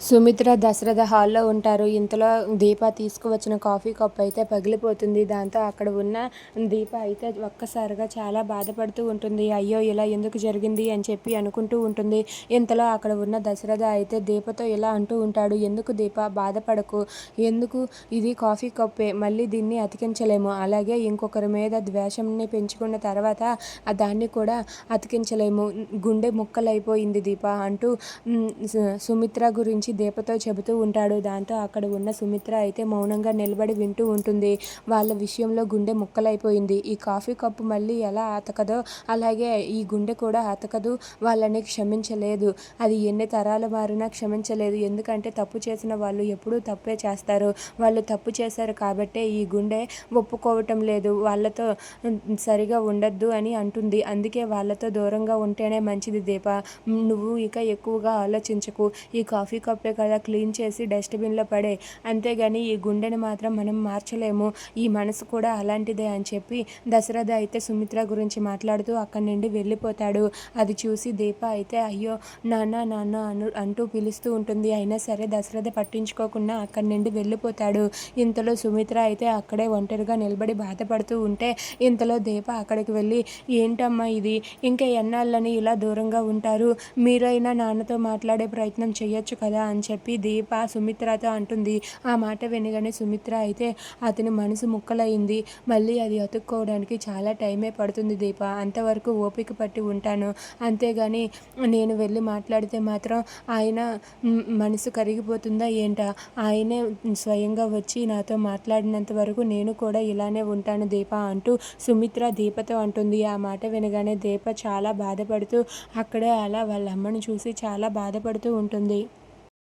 సుమిత్ర దశరథ హాల్లో ఉంటారు. ఇంతలో దీప తీసుకువచ్చిన కాఫీ కప్ అయితే పగిలిపోతుంది. దాంతో అక్కడ ఉన్న దీప అయితే ఒక్కసారిగా చాలా బాధపడుతూ ఉంటుంది. అయ్యో ఇలా ఎందుకు జరిగింది అని చెప్పి అనుకుంటూ ఉంటుంది. ఇంతలో అక్కడ ఉన్న దశరథ అయితే దీపతో ఇలా అంటూ ఉంటాడు. ఎందుకు దీప బాధపడకు. ఎందుకు ఇది కాఫీ కప్పే? మళ్ళీ దీన్ని అతికించలేము. అలాగే ఇంకొకరి మీద ద్వేషంని పెంచుకున్న తర్వాత దాన్ని కూడా అతికించలేము. గుండె ముక్కలైపోయింది దీప అంటూ సు- సుమిత్ర గురించి దీపతో చెబుతూ ఉంటాడు. దాంతో అక్కడ ఉన్న సుమిత్ర అయితే మౌనంగా నిలబడి వింటూ ఉంటుంది. వాళ్ళ విషయంలో గుండె ముక్కలైపోయింది. ఈ కాఫీ కప్పు మళ్ళీ ఎలా అతకదో అలాగే ఈ గుండె కూడా అతకదు వాళ్ళని క్షమించలేదు. అది ఎన్ని తరాలు మారినా క్షమించలేదు. ఎందుకంటే తప్పు చేసిన వాళ్ళు ఎప్పుడూ తప్పే చేస్తారు. వాళ్ళు తప్పు చేశారు కాబట్టే ఈ గుండె ఒప్పుకోవటం లేదు. వాళ్ళతో సరిగా ఉండద్దు అని అంటుంది. అందుకే వాళ్ళతో దూరంగా ఉంటేనే మంచిది దీప. నువ్వు ఇక ఎక్కువగా ఆలోచించకు. ఈ కాఫీ కప్పే కదా క్లీన్ చేసి డస్ట్బిన్లో పడే. అంతేగాని ఈ గుండెని మాత్రం మనం మార్చలేము. ఈ మనసు కూడా అలాంటిదే అని చెప్పి దశరథ అయితే సుమిత్ర గురించి మాట్లాడుతూ అక్కడి నుండి వెళ్ళిపోతాడు. అది చూసి దీప అయితే అయ్యో నాన్న నాన్న అను అంటూ పిలుస్తూ ఉంటుంది. అయినా సరే దశరథ పట్టించుకోకుండా అక్కడి నుండి వెళ్ళిపోతాడు. ఇంతలో సుమిత్ర అయితే అక్కడే ఒంటరిగా నిలబడి బాధపడుతూ ఉంటే ఇంతలో దీప అక్కడికి వెళ్ళి ఏంటమ్మా ఇది? ఇంకా ఎన్నాళ్ళని ఇలా దూరంగా ఉంటారు? మీరైనా నాన్నతో మాట్లాడే ప్రయత్నం చేయొచ్చు కదా అని చెప్పి దీప సుమిత్రతో అంటుంది. ఆ మాట వినగానే సుమిత్ర అయితే అతని మనసు ముక్కలైంది. మళ్ళీ అది అతుక్కోవడానికి చాలా టైమే పడుతుంది దీప. అంతవరకు ఓపిక పట్టి ఉంటాను. అంతేగాని నేను వెళ్ళి మాట్లాడితే మాత్రం ఆయన మనసు కరిగిపోతుందా ఏంటా? ఆయనే స్వయంగా వచ్చి నాతో మాట్లాడినంత వరకు నేను కూడా ఇలానే ఉంటాను దీప అంటూ సుమిత్ర దీపతో అంటుంది. ఆ మాట వినగానే దీప చాలా బాధపడుతూ అక్కడే అలా వాళ్ళ అమ్మను చూసి చాలా బాధపడుతూ ఉంటుంది.